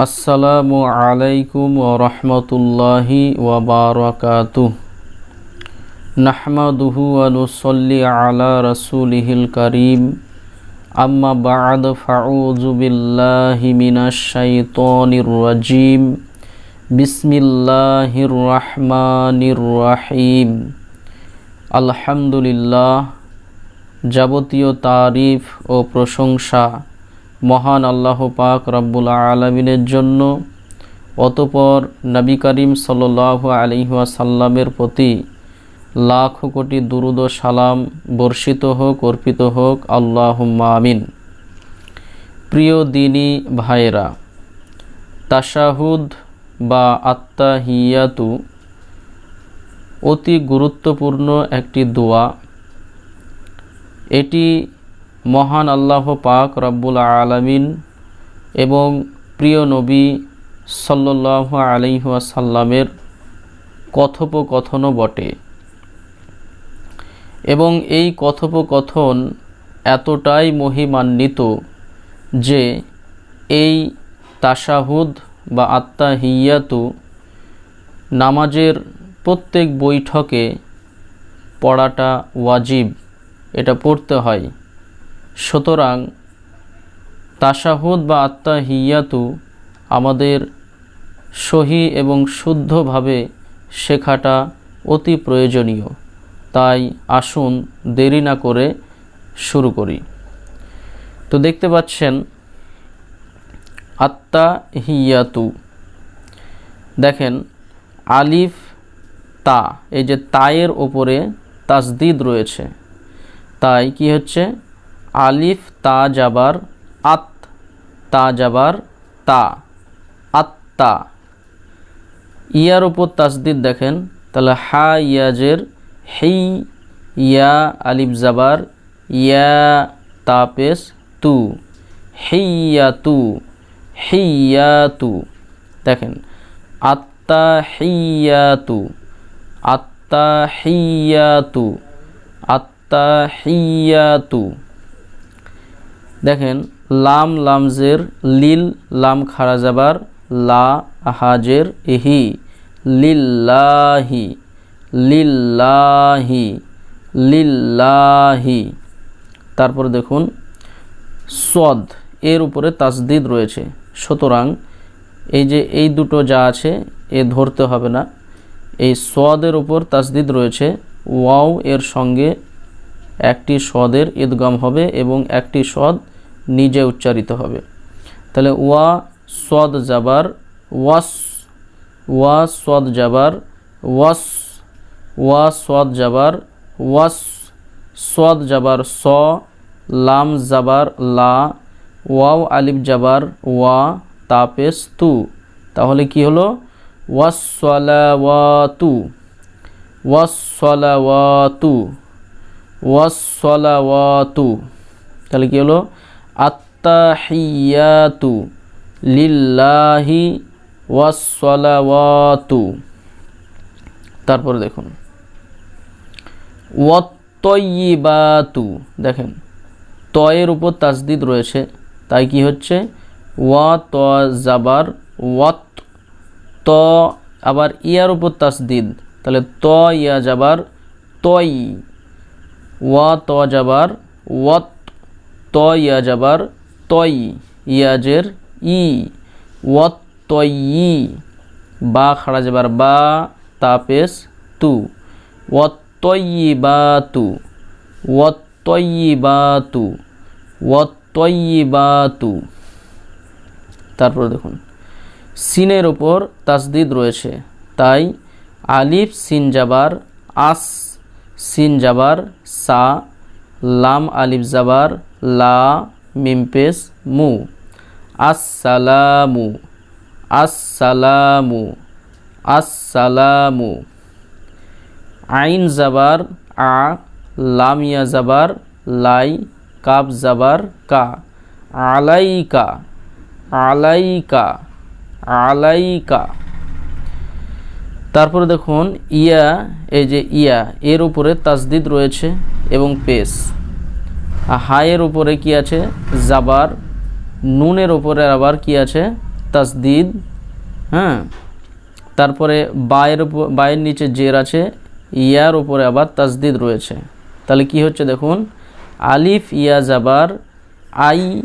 আসসালামু আলাইকুম ওরহমতুল্লাহি ওবরাকাতু নাহমাদুহু আনুসল্লি আলা রসুলিহিল করিম। আম্মা বাদ, ফাউযু বিল্লাহি মিনাশ শাইতানির রাজিম। বিসমিল্লাহির রহমানির রহিম। আলহামদুলিল্লাহ, যাবতীয় তারিফ ও প্রশংসা মহান আল্লাহ পাক রব্বুল আলমিনের জন্য, অতপর নবী করিম সাল্লাহ আলিহাসাল্লামের প্রতি লাখ কোটি দুরুদ সালাম বর্ষিত হোক, অর্পিত হোক আল্লাহ আমিন। প্রিয় দিনী ভাইয়েরা, তাশাহুদ বা আত্মাহিয়াতু অতি গুরুত্বপূর্ণ একটি দোয়া। এটি মহান আল্লাহ পাক রব্বুল আলমিন এবং প্রিয় নবী সাল্লাহ আলিহাসাল্লামের কথোপকথনও বটে। এবং এই কথোপকথন এতটাই মহিমান্বিত যে এই তাসাহুদ বা আত্মাহিয়াতু নামাজের প্রত্যেক বৈঠকে পড়াটা ওয়াজিব। এটা পড়তে হয়। সুতরাং তাসাহুদ বা আত্মাহিয়াতু আমাদের সহি এবং শুদ্ধভাবে শেখাটা অতি প্রয়োজনীয়। তাই আসুন দেরি না করে শুরু করি। তো দেখতে পাচ্ছেন আত্মা হিয়াতু দেখেন, আলিফ, তা, এই যে তায়ের ওপরে তাসদিদ রয়েছে। তাই কি হচ্ছে? আলিফ, তা যাবার, আত, তা যাবার, তা আত্মা ইয়ার উপর তাসদিদ দেখেন, তাহলে হা ইয়াজের, হেই, ইয়া, আলিফ জাবার ইয়া তাপেস তু। হেইয়া তু। হেইয়া তু। দেখেন আত্মা হেইয়া তু। আত্মা হেইয়া তু। আত্মা হেইয়া তু। দেখেন, লাম লামজের, লিল লাম খারা যাবার লা হাজের ইহি লিল্লাহি লিল্লাহি লিল্লাহি। তারপর দেখুন, সদ, এর উপরে তাসদিদ রয়েছে। সুতরাং, এই যে এই দুটো যা আছে, এ ধরতে হবে না। এই সদের উপর তাসদিদ রয়েছে। ওয়াও এর সঙ্গে একটি সদের ঈদগাম হবে এবং একটি সদ নিজে উচ্চারিত হবে। তাহলে ওয়া সদ জাবার, ওয়াস, ওয়া সদ জাবার, ওয়াস, ওয়া সদ জাবার, ওয়াস, সদ জাবার স, লাম জাবার লা, ওয়াও আলিফ জাবার ওয়া তাপেস তু তাহলে কি হলো? ওয়াসলাওয়াতু ওয়াসলাওয়াতু ওয়াসলাওয়াতু তাহলে কি হলো? আত্তাহিয়াতু লিল্লাহি ওয়াসলাওয়াতু তারপরে দেখুন। ওয়াত্তয়িবাতু দেখেন, তয়ের উপর তাসদিদ রয়েছে। তাই কি হচ্ছে? ওয়া ত জাবার ওয়াত, ত, আবার ইয়ার উপর তাসদিদ তাহলে ত ইয়া যাবার তই ওয়া ত যাবার ওয়াত ত ইয়া যাবার তই ইয়াজের ই। ওয়াত তয়ি। বা খাড়া যাবার বা, তাপেস তু। ওয়াত্তয়ি বা তু ওয়াত্তয়ি বা তু ওয়াত্তয়ি বা তু তারপর দেখুন, সিনের ওপর তাসদিদ রয়েছে। তাই আলিফ, সিন যাবার আস, সিন যাবার সা, লাম, আলিফ জাবার লা মিমপেস মু। আসসালামু। আসসালামু। আসসালামু। আইন জাবার আ, লামিয়া জাবার, লাই, কাব জাবার, কা। আলাইকা। আলাইকা। আলাইকা। তারপরে দেখুন, ইয়া, এই যে ইয়া, এর উপরে তাসদিদ রয়েছে এবং পেস হায়ের উপরে কি আছে? জাবার। নুনের উপরে আবার কি আছে? তাসদিদ। হ্যাঁ? তারপরে বায়ের উপর বায়ের নিচে জের আছে, ইয়ার উপরে আবার তাসদিদ রয়েছে। তাহলে কি হচ্ছে দেখুন? আলিফ, ইয়া, জাবার, আই,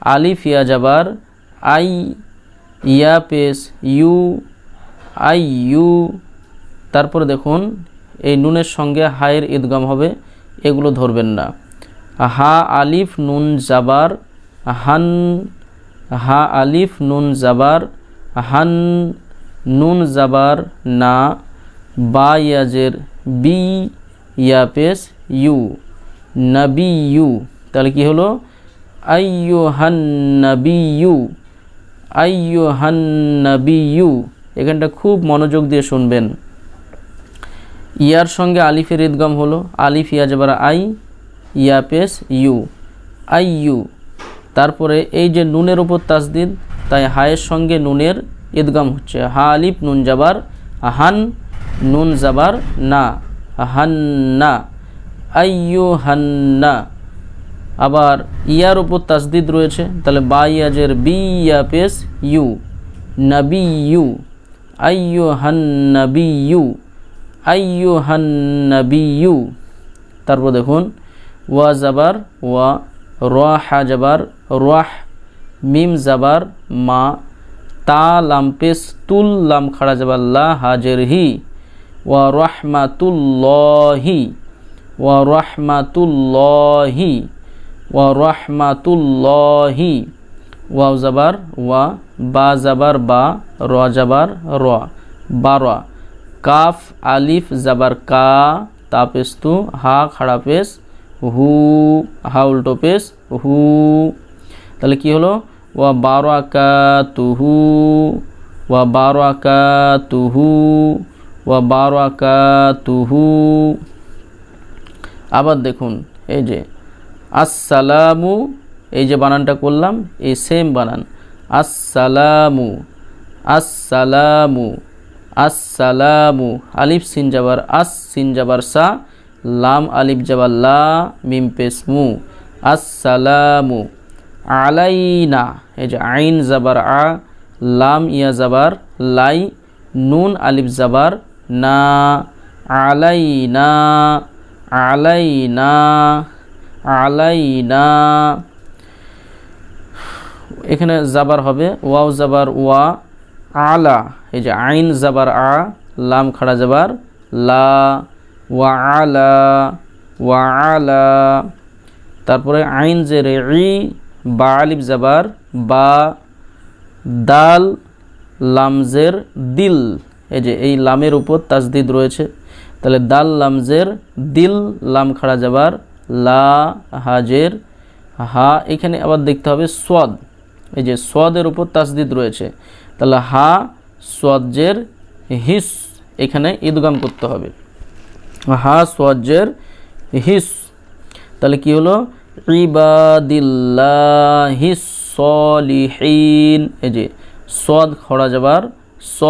আলিফ, ইয়া, জাবার, আই, ইয়া পেস ইউ, আই, ইউ। তারপরে দেখুন, এই নুনের সঙ্গে হায়ের ঈদগাম হবে, এগুলো ধরবেন না। হা আলিফ নুন জাবার হান হা আলিফ নুন জাবার হান নুন জাবার না, বা ইয়াজের, বি ইয়া পেস ইউ, নবি ইউ, তাহলে কি হলো? আইয়ু হান নবি ইউ আইয়ু হান নবি ইউ, এখানটা খুব মনোযোগ দিয়ে শুনবেন। ইয়ার সঙ্গে আলিফের ঈদগাম হলো, আলিফ ইয়া যাবার আই ইয়া পেস ইউ, আই ইউ। তারপরে এই যে নুনের উপর তাসদিদ তাই হায়ের সঙ্গে নুনের ঈদগাম হচ্ছে। হা আলিফ, নুন জাবার হান নুন জাবার, না। হান্না আইয়ু হান্না। আবার ইয়ার উপর তাসদিদ রয়েছে, তাহলে বা ইয়াজের বি ইয়া পেস ইউ, নবি ইউ আইয়ু হান নবি ইউ আইয়ু হান নবি ইউ। তারপর দেখুন ওয়া জাবার ওয়া রহা জাবার, রহ, মিম জাবার, মা, তা, লাম, পেস, তুল, লাম, খাড়া জাবার, লা, হাজের, হি, ওয়া রহমাতুল্লাহি ওয়া রহমাতুল্লাহি ওয়া রহমাতুল্লাহি, ওয়াও জাবার, ওয়া বা জাবার, বা, র জাবার, র বারা কাফ, আলিফ, জাবার, কা, তা, পেস হা, খাড়া, পেস হু হা উল্টো পেস হু। তাহলে কি হলো? ওয়া বারাকা তুহু ওয়া বারো আকা তুহু ওয়া বারো আকা তুহু আবার দেখুন, এই যে, আসসালামু, এই যে বানানটা করলাম, এই সেম বানান। আসসালামু আসসালামু আসসালামু, আলিফ সিন যাবার, আস সিন যাবার সা লাম আলিফ যাবার লা মিম পেস মু আসসালামু আলাইনা। এই যে আইন জাবার আ, লাম ইয়া জাবার লাই, নুন আলিফ জাবার না। আলাইনা আলাইনা আলাইনা। এখানে জাবার হবে ওয়াও জাবার ওয়া আলা। এই যে আইন জাবার আ, লাম খাড়া জাবার লা। ওয়া আলা তারপরে আইন যে রে ই বা আলিফ জাবার, বা দাল লামজের দিল। এই যে এই লামের উপর তাজদিদ রয়েছে। তাহলে দাল লামজের দিল, লাম খাড়া যাবার লা হাজের হা, এখানে আবার দেখতে হবে সোয়াদ। এই যে সোয়াদের উপর তাসদিদ রয়েছে। তাহলে হা সোয়াজ্জের হিস, এখানে ঈদগাম করতে হবে। হা সোয়াজ্জের হিস। তাহলে কি হলো? ইবাদিল্লাহিস সলিহিন। এই যে, সদ খড়া যাবার, স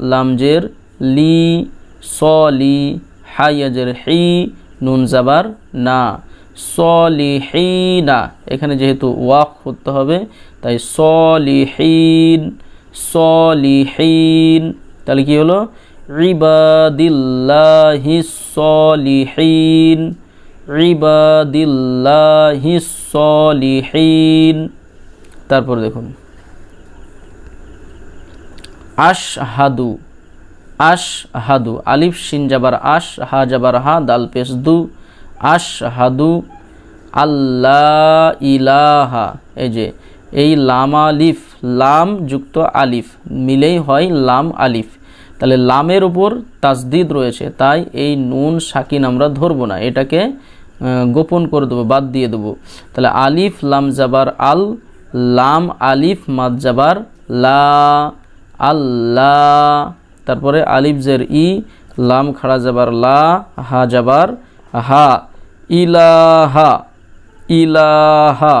লামজের লি, সলি হাইয়াজের হি, নুন যাবার না। সলিহিনা, এখানে যেহেতু ওয়াক করতে হবে, তাই সলিহিন সলিহিন। তাহলে কি হলো? ইবাদিল্লাহি সলিহিন ইবাদিল্লাহি সলিহিন। তারপর দেখুন, আশহাদু আশহাদু, আলিফ, শিন যাবার আশ হা যাবার হা, দাল, পেশ, দু, আশহাদু আল্লাহ ইলাহা এই যে, এই লাম আলিফ, লাম যুক্ত আলিফ, মিলেই হয় লাম আলিফ। তাহলে লামের উপর তাসদিদ রয়েছে, তাই এই নুন সাকিন আমরা ধরবো না, এটাকে গোপন করে দেবো, বাদ দিয়ে দেবো। তাহলে আলিফ, লাম জাবার, আল, লাম, আলিফ, মাদ জাবার, লা আল্লাহ তারপরে আলিফ জের ই, লাম খাড়া যাবার লা, হা যাবার হা, ইলাহা ইলাহা।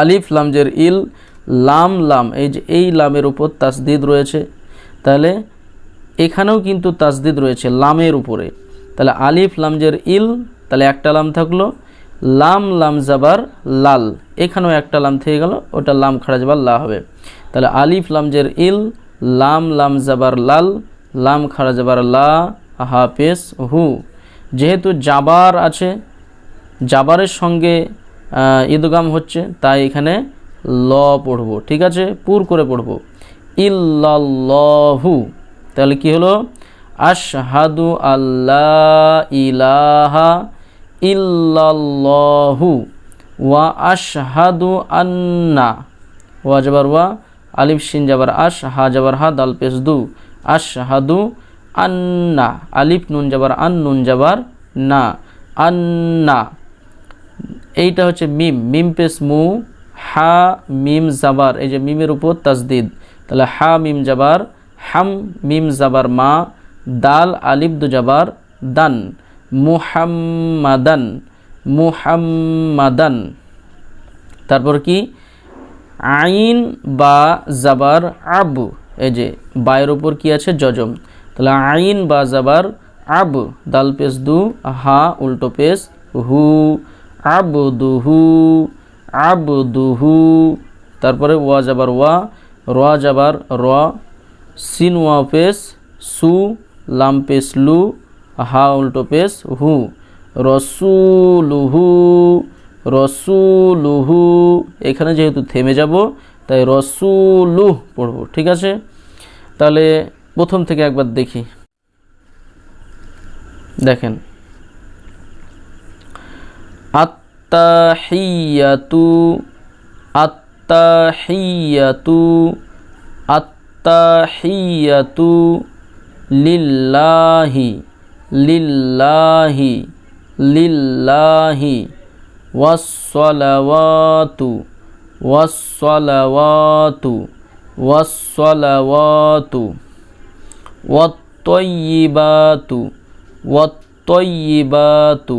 আলিফ লামজের ইল, লাম লাম, এই যে এই লামের উপর তাসদিদ রয়েছে তাহলে এখানেও কিন্তু তাসদিদ রয়েছে লামের উপরে। তাহলে আলিফ লামজের ইল, তাহলে একটা লাম থাকল। লাম লাম জাবার লাল, এখানেও একটা লাম থেকে গেল, ওটা লাম খাড়া যাবার লা হবে। তাহলে আলিফ লামজের ইল, লাম লাম জাবার লাল, লাম খাড়া জাবার লা হাফেস হু। যেহেতু জাবার আছে, জাবারের সঙ্গে ঈদগাম হচ্ছে, তাই এখানে ল পড়ব, ঠিক আছে? পুর করে পড়ব। ইল্লাল্লাহু। তাহলে কি হলো? আশহাদু আল্লাহ ইলাহা ইল্লাল্লাহু ওয়া আশহাদু আন্না। ওয়া যাবার ওয়া, আলিফ শিন যাবার আশ, হা যাবার হা, দাল পেশ দু। আশহাদু আন্না। আলিফ নুন যাবার আন, নুন যাবার না। আন্না। এইটা হচ্ছে মিম। মিম পেশ মু, হা, মিম, জাবার, এই যে মিমের উপর তাজদিদ তাহলে হা মিম জাবার, হাম মিম জাবার মা, দাল আলিফ দু জাবার, দান। মুহাম্মাদান মুহাম্মাদান। তারপর কি? আইন বা জাবার আব। এই যে বায়ের উপর কি আছে? জজম। তাহলে আইন বা জাবার আব। দাল পেস দু, হা উল্টো পেস হু। আবদুহু আবদুহু তারপরে ওয়া যাবার ওয়া র যাবার র সিন পেস, সু, লাম পেস, লু, হা উল্টো পেস, হু। রসুলুহু রসুলুহু, এখানে যেহেতু থেমে যাব, তাই রসুলুহ পড়ব, ঠিক আছে? তাহলে প্রথম থেকে একবার দেখি। দেখেন। আত্তাহিয়াতু আত্তাহিয়াতু আত্তাহিয়াতু লিল্লাহি লিল্লাহি লিল্লাহি ওয়াসসালাওয়াতু ওয়াসসালাওয়াতু ওয়াসসালাওয়াতু ওয়াত্তয়্যিবাতু ওয়াত্তয়্যিবাতু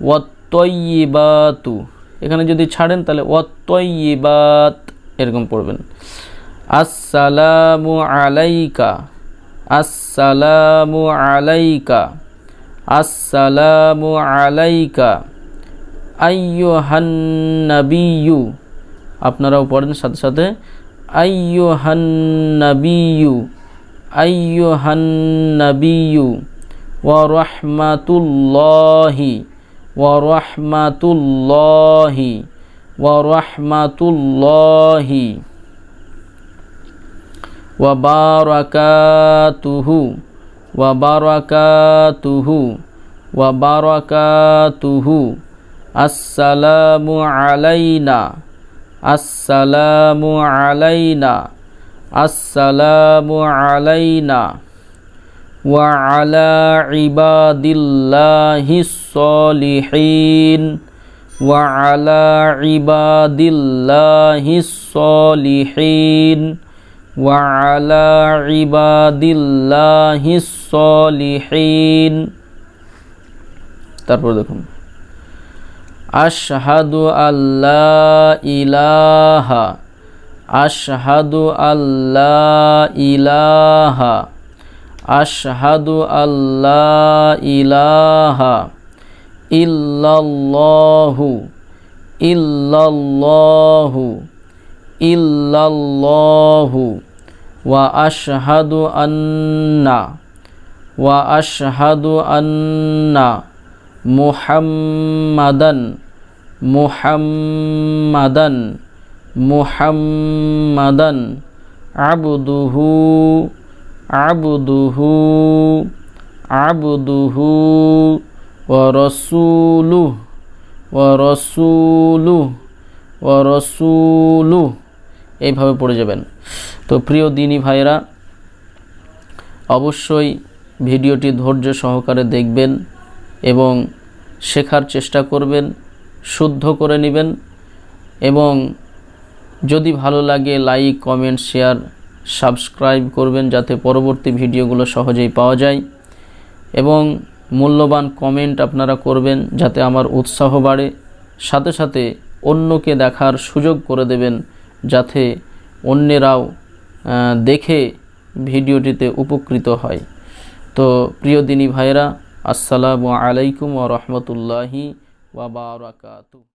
ওয়াত্তয়্যিবাতু এখানে যদি ছাড়েন, তাহলে ওয়াত্তয়্যিবাত এরকম পড়বেন। আসসালামু আলাইকা আসসালামু আলাইকা আসসালামু আলাইকা আইয়ুহান নাবিয়্যু আপনারাও পড়েন সাথে সাথে আইয়ুহান নাবিয়্যু আইয়ুহান নাবিয়্যু ওয়া রাহমাতুল্লাহি। ওয়া রাহমাতুল্লাহি ওয়া রাহমাতুল্লাহি ওয়া বারাকাতুহু ওয়া বারাকাতুহু ওয়া বারাকাতুহু আসসালামু আলাইনা আসসালামু ওয়া আলা ইবাদিল্লাহিস সলিহিন ওয়া আলা ইবাদিল্লাহিস সলিহিন ওয়া আলা ইবাদিল্লাহিস সলিহিন তারপর দেখুন, আশহাদু আল্লাহ ইলাহা, আশহাদু আল্লাহ ইলাহা। আশহাদু আল্লাহ ইলাহা ইল্লাল্লাহু ইল্লাল্লাহু ইল্লাল্লাহু ওয়া আশহাদু আন্না ওয়া আশহাদু আন্না মুহাম্মাদান মুহাম্মাদান মুহাম্মাদান আবদুহু আবদুহু আবদুহু ওয়া রাসূলুহু ওয়া রাসূলুহু এইভাবে পড়ে যাবেন। তো প্রিয় দিনী ভাইরা অবশ্যই ভিডিওটি ধৈর্য সহকারে দেখবেন এবং শেখার চেষ্টা করবেন, শুদ্ধ করে নেবেন এবং যদি ভালো লাগে লাইক, কমেন্ট, শেয়ার সাবস্ক্রাইব করবেন যাতে পরবর্তী ভিডিওগুলো সহজেই পাওয়া যায়। এবং মূল্যবান কমেন্ট আপনারা করবেন যাতে আমার উৎসাহ বাড়ে। সাথে সাথে অন্যকে দেখার সুযোগ করে দেবেন যাতে অন্যেরাও দেখে ভিডিওটিতে উপকৃত হয়। তো প্রিয় দিনী ভাইরা আসসালামু আলাইকুম ও রহমতুল্লাহি ওয়া